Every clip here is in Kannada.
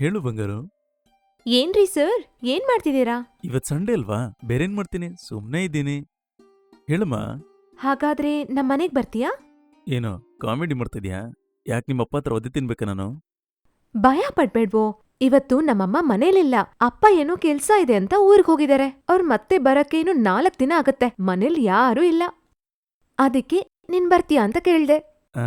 ಹೇಳು ಬಂಗಾರು. ಏನ್ರಿ ಸರ್? ಏನ್ ಮಾಡ್ತಿದ್ದೀರಾ? ಇವತ್ ಸಂಡೇ ಅಲ್ವಾ? ಬೇರೇನ್ ಮಾಡ್ತೀನಿ? ಸುಮ್ನೆ ಇದ್ದೀನಿ. ಹೇಳಮ್ಮ. ಹಾಗಾದ್ರೆ ನಮ್ ಮನೆಗ್ ಬರ್ತೀಯಾ? ಏನು ಕಾಮಿಡಿ ಮಾಡ್ತಿದ್ಯಾ? ಯಾಕೆ ನಿಮ್ಮ ಅಪ್ಪ ಹತ್ರ ಒದ್ದೆ ತಿನ್ಬೇಕಾ ನಾನು? ಭಯ ಪಡ್ಬೇಡ್ವೋ. ಇವತ್ತು ನಮ್ಮಮ್ಮ ಮನೇಲಿಲ್ಲ. ಅಪ್ಪ ಏನೋ ಕೆಲ್ಸ ಇದೆ ಅಂತ ಊರಿಗೆ ಹೋಗಿದ್ದಾರೆ. ಅವ್ರ್ ಮತ್ತೆ ಬರಕ್ಕೆ ಇನ್ನು ನಾಲ್ಕ್ ದಿನ ಆಗತ್ತೆ. ಮನೇಲಿ ಯಾರೂ ಇಲ್ಲ. ಅದಕ್ಕೆ ನಿನ್ ಬರ್ತೀಯಾ ಅಂತ ಕೇಳ್ದೆ. ಆ,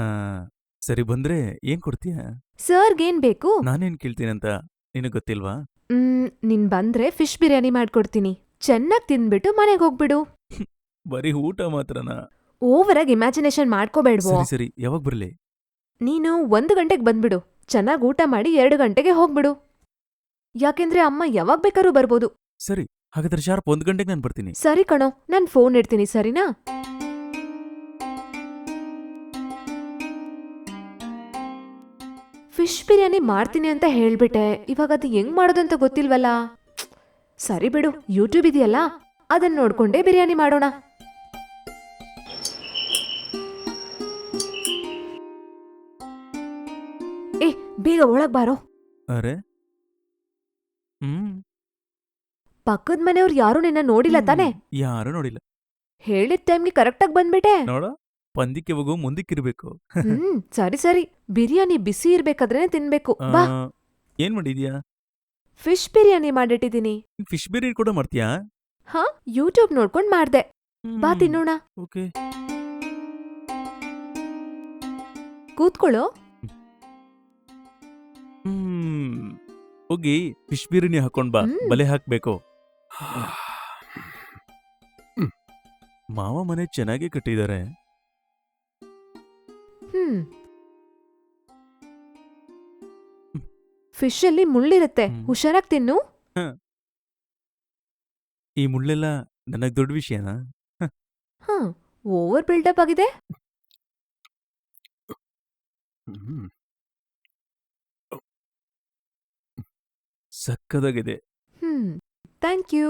ಸರಿ ಬಂದ್ರೆ ಏನ್ ಕೊಡ್ತೀಯ? ಸರ್ಗೇನ್ ಬೇಕು? ನಾನೇನ್ ಕೇಳ್ತೀನಂತ ನಿನಗ್ ಗೊತ್ತಿಲ್ವಾ? ಹ್ಮ್ ನೀನ್ ಬಂದ್ರೆ ಫಿಶ್ ಬಿರಿಯಾನಿ ಮಾಡ್ಕೊಡ್ತೀನಿ. ಚೆನ್ನಾಗ್ ತಿಂದ್ಬಿಟ್ಟು ಮನೆಗ್ ಹೋಗ್ಬಿಡು. ಬರೀ ಊಟ ಮಾತ್ರನಾ? ಓವರಾಗಿ ಇಮ್ಯಾಜಿನೇಷನ್ ಮಾಡ್ಕೋಬೇಡ್ವೋ? ಸರಿ ಸರಿ. ಯಾವಾಗ ಬರ್ಲಿ? ನೀನು ಒಂದು ಗಂಟೆಗ್ ಬಂದ್ಬಿಡು. ಚೆನ್ನಾಗ್ ಊಟ ಮಾಡಿ ಎರಡು ಗಂಟೆಗೆ ಹೋಗ್ಬಿಡು. ಯಾಕೆಂದ್ರೆ ಅಮ್ಮ ಯಾವಾಗ ಬೇಕಾದ್ರೂ ಬರ್ಬೋದು. ಸರಿ ಹಾಗಾದ್ರೆ ಶಾರ್ಪ್ ಒಂದ್ ಗಂಟೆಗೆ ನಾನು ಬರ್ತೀನಿ. ಸರಿ ಕಣೋ ನಾನ್ ಫೋನ್ ಇಡ್ತೀನಿ ಸರಿನಾ? ಫಿಶ್ ಬಿರಿಯಾನಿ ಮಾಡ್ತೀನಿ ಅಂತ ಹೇಳ್ಬಿಟ್ಟೆ. ಇವಾಗ ಅದು ಹೆಂಗ್ ಮಾಡೋದಂತ ಗೊತ್ತಿಲ್ವಲ್ಲ? ಸರಿ ಬಿಡು ಯೂಟ್ಯೂಬ್ ಇದೆಯಲ್ಲ? ಅದನ್ನ ನೋಡ್ಕೊಂಡೇ ಬಿರಿಯಾನಿ ಮಾಡೋಣ. ಏ ಬೇಗ ಒಳಗ್ ಬಾರೋ. ಅರೆ? ಹ್ಮ್. ಪಕ್ಕದ ಮನೆಯವ್ರು ಯಾರು ನಿನ್ನ ನೋಡಿಲ್ಲ ತಾನೆ? ಯಾರು ನೋಡಿಲ್ಲ. ಹೇಳಿದ ಟೈಮ್ಗೆ ಕರೆಕ್ಟಾಗಿ ಬಂದ್ಬಿಟ್ಟೆ. ನೋಡ. ಪಂದಿಕ್ಕೆ ಹೋಗು ಮುಂದಕ್ಕಿರ್ಬೇಕು. ಹ್ಮ್ ಸರಿ ಸರಿ. ಬಿರಿಯಾನಿ ಬಿಸಿ ಇರ್ಬೇಕಾದ್ರೆ ತಿನ್ಬೇಕು. ಆ, ಬಾ. ಏನ್ ಮಾಡಿದ್ಯಾ? ಫಿಶ್ ಬಿರಿಯಾನಿ ಮಾಡಿಟ್ಟಿದೀನಿ ಫಿಶ್ ಬಿರಿಯಾನಿ ಕೂಡ ಮಾಡ್ತೀಯಾ? ಹಾ ಯೂಟ್ಯೂಬ್ ನೋಡ್ಕೊಂಡ್ ಮಾಡ್ದೆ. ಬಾ ಹ್ಮ್, ತಿನ್ನೋಣ. ಓಕೆ. ಕೂತ್ಕೊಳ್ಳೋ. ಹ್ಮ್ ಹೋಗಿ ಫಿಶ್ ಬಿರಿಯಾನಿ ಹಾಕೊಂಡ್ ಬಾ. ಹ್ಮ್. ಬಲೆ ಹಾಕ್ಬೇಕು. ಮಾವ ಮನೆ ಚೆನ್ನಾಗಿ ಕಟ್ಟಿದ್ದಾರೆ. ಹ್ಮ್. ಫಿಶ್ ಅಲ್ಲಿ ಮುಳ್ಳಿರುತ್ತೆ. ಹ್ಮ್. ಹುಷಾರಾಗ್ ತಿನ್ನು. ಈ ಮುಳ್ಳೆಲ್ಲ ನನಗೆ ದೊಡ್ಡ ವಿಷಯನಾ? ಹಾ. ಓವರ್ ಬಿಲ್ಡಪ್ ಆಗಿದೆ. ಸಕ್ಕದಾಗಿದೆ. ಹ್ಮ್ ಥ್ಯಾಂಕ್ ಯು.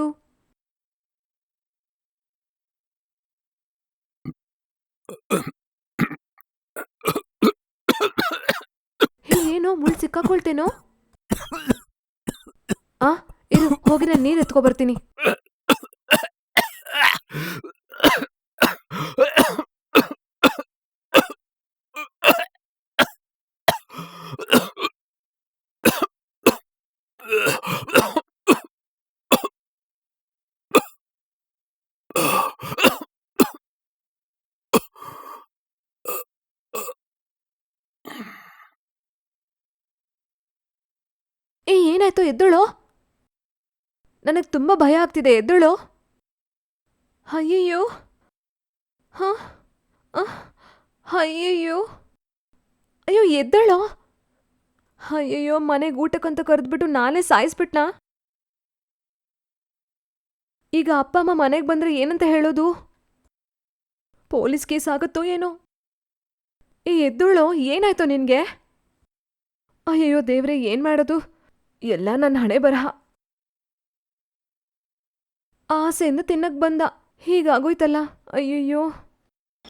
ಸಿಕ್ಕಾಕೊಳ್ತೇನೋ ಆ ಇರು ಹೋಗಿ ನಾನು ನೀರ್ ಎತ್ಕೊ ಏನಾಯ್ತು, ಎದ್ದಳು? ನನಗೆ ತುಂಬ ಭಯ ಆಗ್ತಿದೆ, ಎದ್ದಳು. ಅಯ್ಯಯ್ಯೋ. ಹಾಂ ಅಯ್ಯಯ್ಯೋ. ಅಯ್ಯೋ, ಎದ್ದಳು. ಅಯ್ಯಯ್ಯೋ, ಮನೆಗೆ ಊಟಕ್ಕಂತ ಕರೆದ್ಬಿಟ್ಟು ನಾನೇ ಸಾಯಿಸ್ಬಿಟ್ನಾ? ಈಗ ಅಪ್ಪ, ಅಮ್ಮ ಮನೆಗೆ ಬಂದ್ರೆ ಏನಂತ ಹೇಳೋದು? ಪೊಲೀಸ್ ಕೇಸ್ ಆಗುತ್ತೋ ಏನೋ? ಏ, ಎದ್ದಳು, ಏನಾಯ್ತೋ ನಿನಗೆ? ಅಯ್ಯಯ್ಯೋ, ದೇವ್ರೆ, ಏನು ಮಾಡೋದು? ಎಲ್ಲ ನನ್ನ ಹಣೆ ಬರಹ. ಆಸೆಯಿಂದ ತಿನ್ನಕ್ ಬಂದ. ಹೀಗಾಗೋಯ್ತಲ್ಲ. ಅಯ್ಯಯ್ಯೋ.